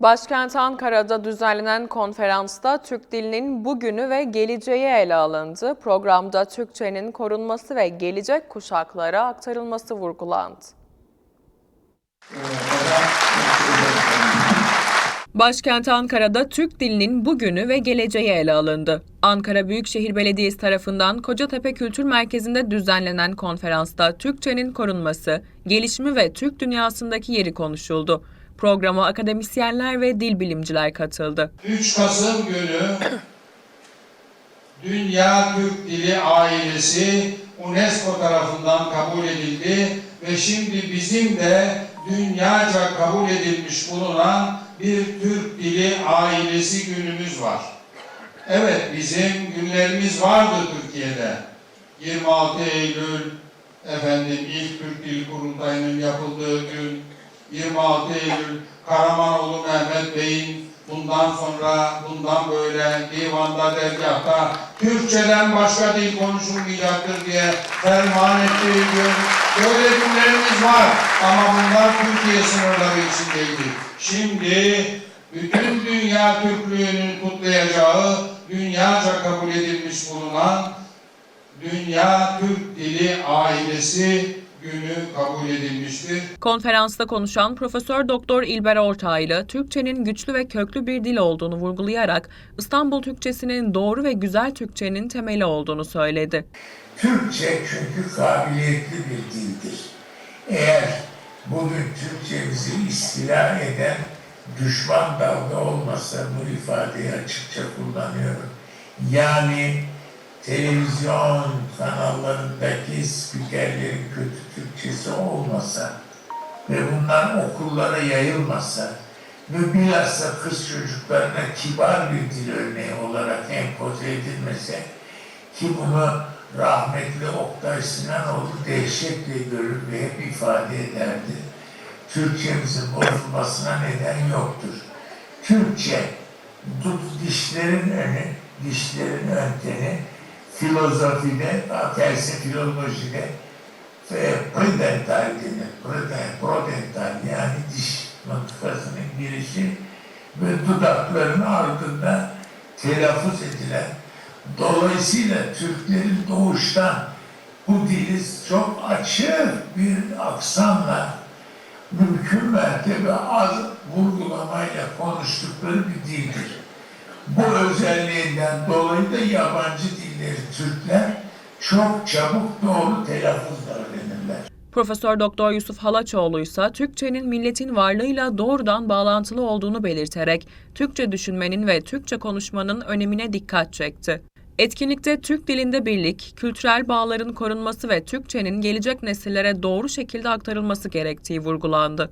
Başkent Ankara'da düzenlenen konferansta Türk dilinin bugünü ve geleceği ele alındı. Programda Türkçenin korunması ve gelecek kuşaklara aktarılması vurgulandı. Başkent Ankara'da Türk dilinin bugünü ve geleceği ele alındı. Ankara Büyükşehir Belediyesi tarafından Kocatepe Kültür Merkezi'nde düzenlenen konferansta Türkçenin korunması, gelişimi ve Türk dünyasındaki yeri konuşuldu. Programa akademisyenler ve dil bilimciler katıldı. 3 Kasım günü Dünya Türk Dili Ailesi UNESCO tarafından kabul edildi ve şimdi bizim de dünyaca kabul edilmiş bulunan bir Türk Dili Ailesi günümüz var. Evet bizim günlerimiz vardı Türkiye'de. 26 Eylül efendim ilk Türk Dil Kurultayı'nın yapıldığı gün 26 Eylül Karamanoğlu Mehmet Bey'in bundan sonra bundan böyle divanda dergahta Türkçeden başka dil konuşulmayacaktır diye ferman ettiği gün böyle günlerimiz var ama bunlar Türkiye sınırları içindeydi. Şimdi bütün dünya Türklüğünün kutlayacağı dünyaca kabul edilmiş bulunan Dünya Türk Dili Ailesi günü kabul edilmiştir. Konferansta konuşan Profesör Doktor İlber Ortaylı, Türkçenin güçlü ve köklü bir dil olduğunu vurgulayarak İstanbul Türkçesinin doğru ve güzel Türkçenin temeli olduğunu söyledi. Türkçe çünkü kabiliyetli bir dildir. Eğer bugün Türkçemizi istila eden düşman dalga olmasa bu ifadeyi açıkça kullanıyorum. Yani televizyon kanallarındaki spikerlerin kötü Türkçesi olmasa ve bunlar okullara yayılmasa ve bilhassa kız çocuklarına kibar bir dil örneği olarak empoze edilmese ki bunu rahmetli Oktay Sinanoğlu dehşetle görür ve hep ifade ederdi. Türkçemizin bozulmasına neden yoktur. Türkçe, dişlerin önü, dişlerin önteni, filozofide, felsefe filolojide ve predental denir. Preden, prodental yani diş mıntıkasının girişi ve dudakların ardında telaffuz edilen Dolayısıyla Türklerin doğuştan bu dili çok açık bir aksanla mümkün mertebe az vurgulamayla konuştukları bir dildir. Bu özelliğinden dolayı da yabancı dilleri Türkler çok çabuk doğru telaffuzla öğrenirler. Profesör Doktor Yusuf Halaçoğlu ise Türkçenin milletin varlığıyla doğrudan bağlantılı olduğunu belirterek Türkçe düşünmenin ve Türkçe konuşmanın önemine dikkat çekti. Etkinlikte Türk dilinde birlik, kültürel bağların korunması ve Türkçenin gelecek nesillere doğru şekilde aktarılması gerektiği vurgulandı.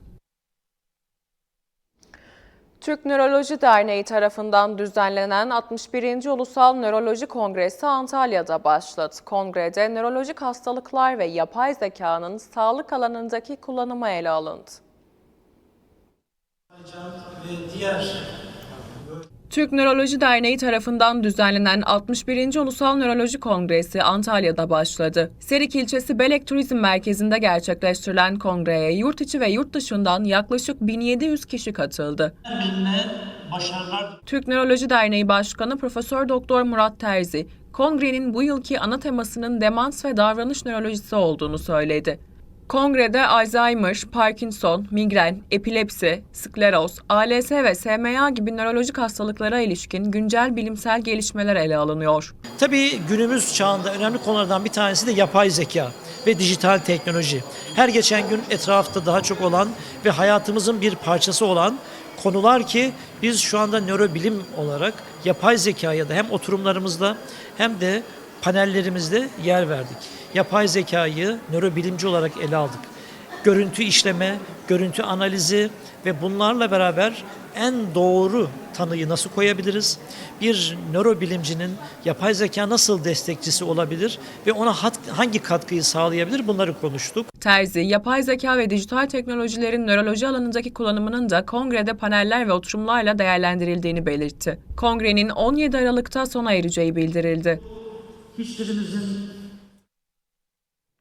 Türk Nöroloji Derneği tarafından düzenlenen 61. Ulusal Nöroloji Kongresi Antalya'da başladı. Kongrede nörolojik hastalıklar ve yapay zekanın sağlık alanındaki kullanımı ele alındı. ve diğer Türk Nöroloji Derneği tarafından düzenlenen 61. Ulusal Nöroloji Kongresi Antalya'da başladı. Serik ilçesi Belek Turizm Merkezi'nde gerçekleştirilen kongreye yurt içi ve yurt dışından yaklaşık 1700 kişi katıldı. başarılar Türk Nöroloji Derneği Başkanı Profesör Doktor Murat Terzi, kongrenin bu yılki ana temasının demans ve davranış nörolojisi olduğunu söyledi. Kongrede Alzheimer, Parkinson, migren, epilepsi, skleroz, ALS ve SMA gibi nörolojik hastalıklara ilişkin güncel bilimsel gelişmeler ele alınıyor. Tabii günümüz çağında önemli konulardan bir tanesi de yapay zeka ve dijital teknoloji. Her geçen gün etrafta daha çok olan ve hayatımızın bir parçası olan konular ki biz şu anda nörobilim olarak yapay zekaya da hem oturumlarımızda hem de panellerimizde yer verdik. Yapay zekayı nörobilimci olarak ele aldık. Görüntü işleme, görüntü analizi ve bunlarla beraber en doğru tanıyı nasıl koyabiliriz? Bir nörobilimcinin yapay zeka nasıl destekçisi olabilir ve ona hat- hangi katkıyı sağlayabilir? Bunları konuştuk. Terzi, yapay zeka ve dijital teknolojilerin nöroloji alanındaki kullanımının da kongrede paneller ve oturumlarla değerlendirildiğini belirtti. Kongrenin 17 Aralık'ta sona ereceği bildirildi. Hiçbirimizin